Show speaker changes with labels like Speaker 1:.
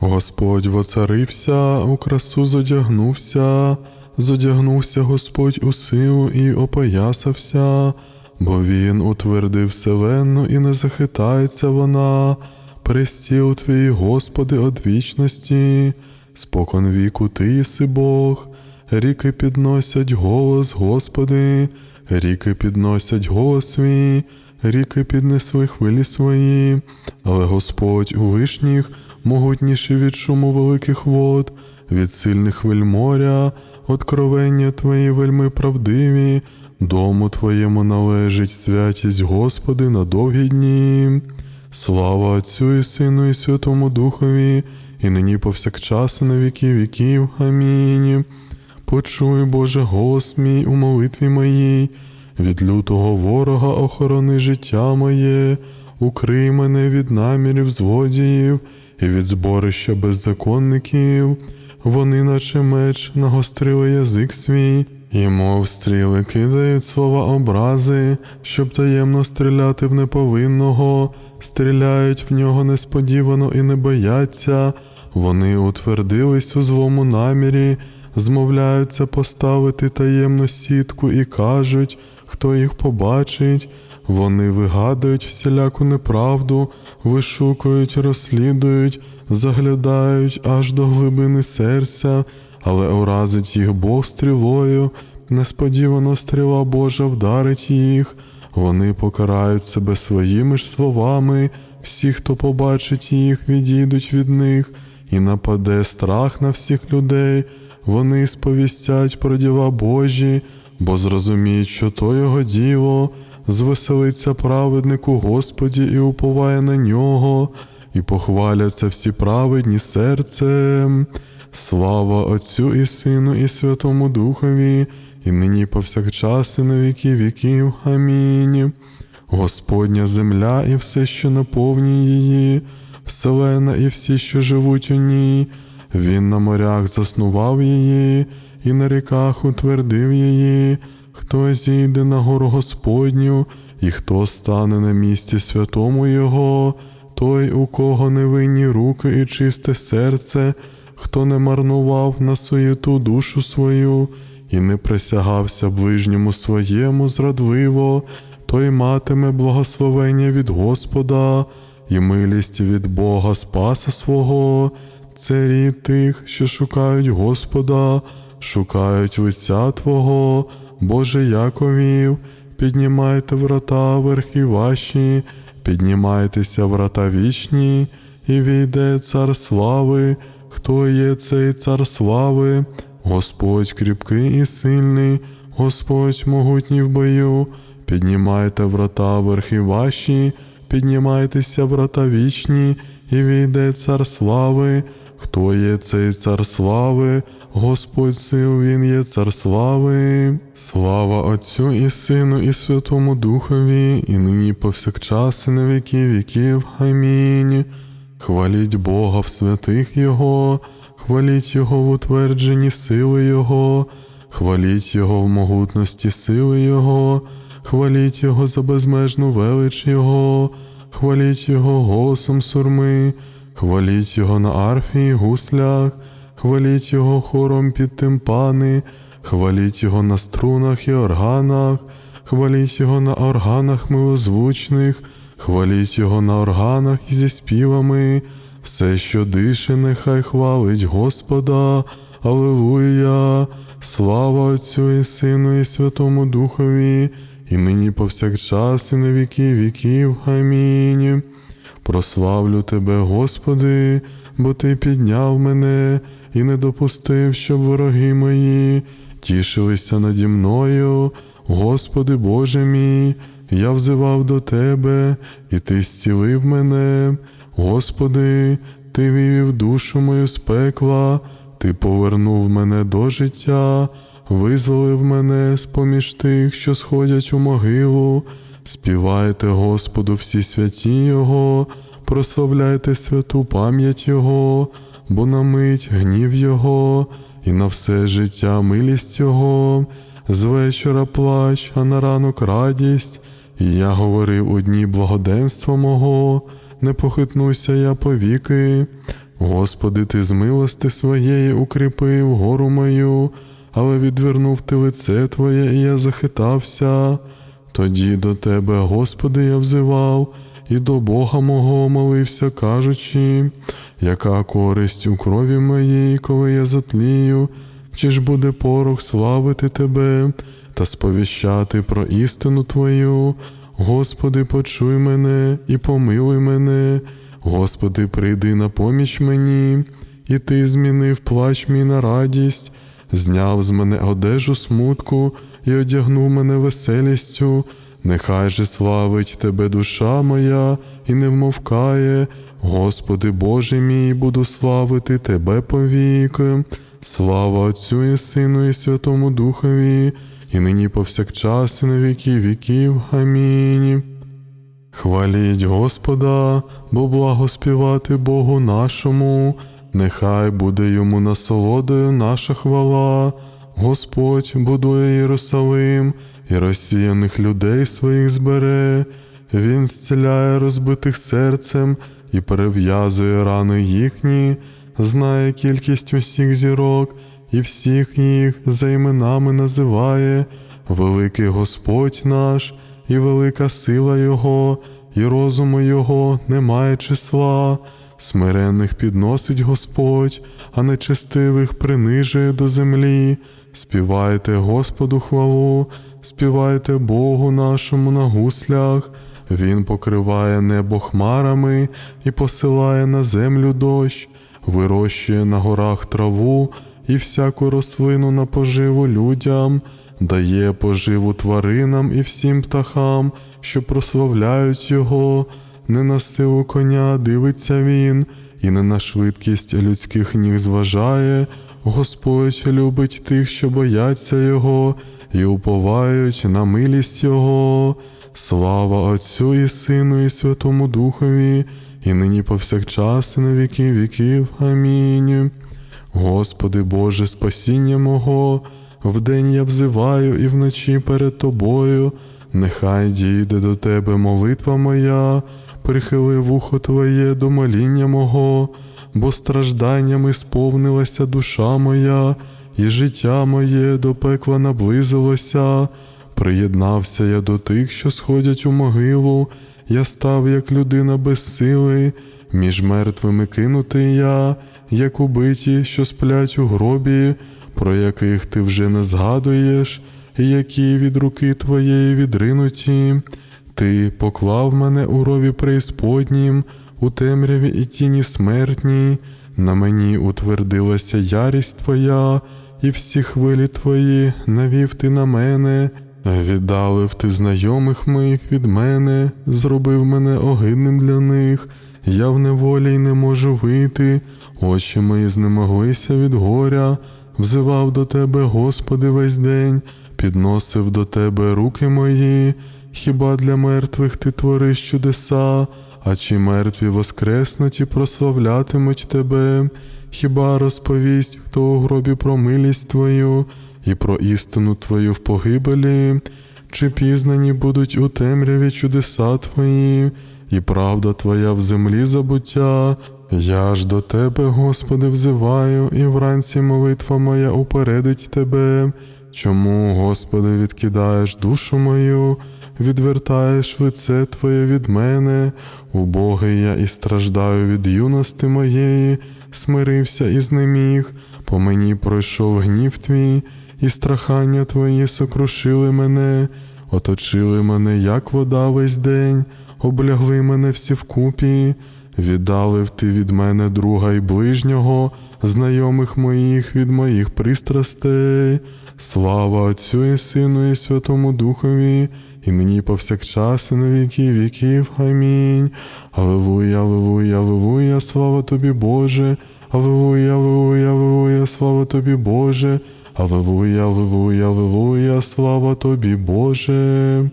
Speaker 1: Господь воцарився, у красу зодягнувся, зодягнувся Господь у силу і опоясався, бо Він утвердив вселенну і не захитається вона, престіл твій, Господи, од вічності, спокон віку ти єси Бог, ріки підносять голос, Господи, ріки підносять голос свій, ріки піднесли хвилі свої, але Господь у вишніх могутніший від шуму великих вод, від сильних хвиль моря, откровення Твої вельми правдиві, дому Твоєму належить святість Господи на довгі дні. Слава Отцю і Сину, і Святому Духові, і нині повсякчас, і на віки віків. Амінь. Почуй, Боже, голос мій у молитві моїй, від лютого ворога охорони життя моє, укрий мене від намірів злодіїв і від зборища беззаконників. Вони, наче меч, нагострили язик свій, і мов стріли кидають слова образи, щоб таємно стріляти в неповинного, стріляють в нього несподівано і не бояться. Вони утвердились у злому намірі, змовляються поставити таємну сітку і кажуть, хто їх побачить. Вони вигадують всіляку неправду, вишукують, розслідують, заглядають аж до глибини серця, але уразить їх Бог стрілою, несподівано стріла Божа вдарить їх. Вони покарають себе своїми ж словами, всі, хто побачить їх, відійдуть від них, і нападе страх на всіх людей. Вони сповістять про діла Божі, бо зрозуміють, що то його діло, звеселиться праведнику Господі і уповає на нього, і похваляться всі праведні серцем. Слава Отцю і Сину, і Святому Духові, і нині повсякчас, і на віки віків. Амінь. Господня земля і все, що наповнює її, вселена і всі, що живуть у ній. Він на морях заснував її, і на ріках утвердив її. Хто зійде на гору Господню, і хто стане на місці святому Його, той, у кого невинні руки і чисте серце, хто не марнував на суєту душу свою і не присягався ближньому своєму зрадливо, той матиме благословення від Господа і милість від Бога Спаса свого. Це рід тих, що шукають Господа, шукають лиця Твого, Боже Яковів, піднімайте врата верхи ваші, піднімайтеся врата вічні, і війде цар слави, хто є цей цар слави, Господь кріпкий і сильний, Господь могутній в бою, піднімайте врата верхи ваші, піднімайтеся врата вічні, і війде цар слави. Хто є цей цар слави? Господь сил, Він є цар слави. Слава Отцю і Сину, і Святому Духові, і нині повсякчас, і на віки віків. Амінь. Хваліть Бога в святих Його, хваліть Його в утвердженні сили Його, хваліть Його в могутності сили Його, хваліть Його за безмежну велич Його, хваліть Його голосом сурми. Хваліть його на арфі і гуслях, хваліть його хором під тимпани, хваліть його на струнах і органах, хваліть його на органах милозвучних, хваліть його на органах і зі співами, все, що дише, нехай хвалить Господа, Аллилуйя, слава Отцю і Сину, і Святому Духові, і нині повсякчас, і на віки віків. Амінь. Прославлю Тебе, Господи, бо Ти підняв мене і не допустив, щоб вороги мої тішилися наді мною. Господи Боже мій, я взивав до Тебе, і Ти зцілив мене. Господи, Ти вивів душу мою з пекла, Ти повернув мене до життя, визволив мене з поміж тих, що сходять у могилу. Співайте Господу всі святі Його, прославляйте святу пам'ять Його, бо на мить гнів Його, і на все життя милість Його, з вечора плач, а на ранок радість, і я говорив у дні благоденства мого, не похитнуся я повіки, Господи, ти з милости своєї укріпив гору мою, але відвернув ти лице Твоє, і я захитався. Тоді до Тебе, Господи, я взивав, і до Бога мого молився, кажучи, яка користь у крові моїй, коли я затлію, чи ж буде порох славити Тебе та сповіщати про істину Твою. Господи, почуй мене і помилуй мене, Господи, прийди на поміч мені, і Ти змінив плач мій на радість, зняв з мене одежу смутку і одягнув мене веселістю. Нехай же славить Тебе душа моя і не вмовкає. Господи Боже мій, буду славити Тебе повіки. Слава Отцю і Сину, і Святому Духові, і нині повсякчас, і на віки віків. Амінь. Хваліть Господа, бо благо співати Богу нашому, нехай буде йому насолодою наша хвала. Господь будує Єрусалим і розсіяних людей своїх збере. Він зціляє розбитих серцем і перев'язує рани їхні, знає кількість усіх зірок і всіх їх за іменами називає. Великий Господь наш і велика сила Його, і розуму Його немає числа. Смиренних підносить Господь, а нечестивих принижує до землі. Співайте Господу хвалу, співайте Богу нашому на гуслях. Він покриває небо хмарами і посилає на землю дощ, вирощує на горах траву і всяку рослину на поживу людям, дає поживу тваринам і всім птахам, що прославляють його. Не на силу коня дивиться він, і не на швидкість людських ніг зважає. Господь любить тих, що бояться Його, і уповають на милість Його. Слава Отцю і Сину, і Святому Духові, і нині повсякчас, і на віки віків. Амінь. Господи Боже, спасіння мого, вдень я взиваю і вночі перед Тобою, нехай дійде до Тебе молитва моя, прихили вухо Твоє до моління мого, бо стражданнями сповнилася душа моя, і життя моє до пекла наблизилося. Приєднався я до тих, що сходять у могилу, я став як людина без сили, між мертвими кинутий я, як убиті, що сплять у гробі, про яких ти вже не згадуєш, і які від руки твоєї відринуті. Ти поклав мене у рові преісподнім, у темряві і тіні смертній, на мені утвердилася ярість Твоя, і всі хвилі Твої навів ти на мене, віддалив ти знайомих моїх від мене, зробив мене огидним для них, я в неволі й не можу вийти, очі мої знемоглися від горя, взивав до Тебе, Господи, весь день, підносив до Тебе руки мої. Хіба для мертвих ти твориш чудеса, а чи мертві воскреснуть і прославлятимуть тебе? Хіба розповість, хто у гробі про милість твою і про істину твою в погибелі? Чи пізнані будуть у темряві чудеса твої, і правда твоя в землі забуття? Я ж до тебе, Господи, взиваю, і вранці молитва моя упередить тебе. Чому, Господи, відкидаєш душу мою? Відвертаєш лице Твоє від мене, убогий я і страждаю від юності моєї, смирився і знеміг, по мені пройшов гнів твій, і страхання Твої сокрушили мене, оточили мене, як вода весь день, облягли мене всі вкупі, віддалив ти від мене друга й ближнього, знайомих моїх від моїх пристрастей. Слава Отцю і Сину, і Святому Духові, і нині повсякчас, і на віки віків. Амінь. Аллилуйя, аллилуйя, аллилуйя, слава тобі, Боже. Аллилуйя, аллилуйя, аллилуйя, слава тобі, Боже. Аллилуйя, аллилуйя, аллилуйя, слава тобі, Боже.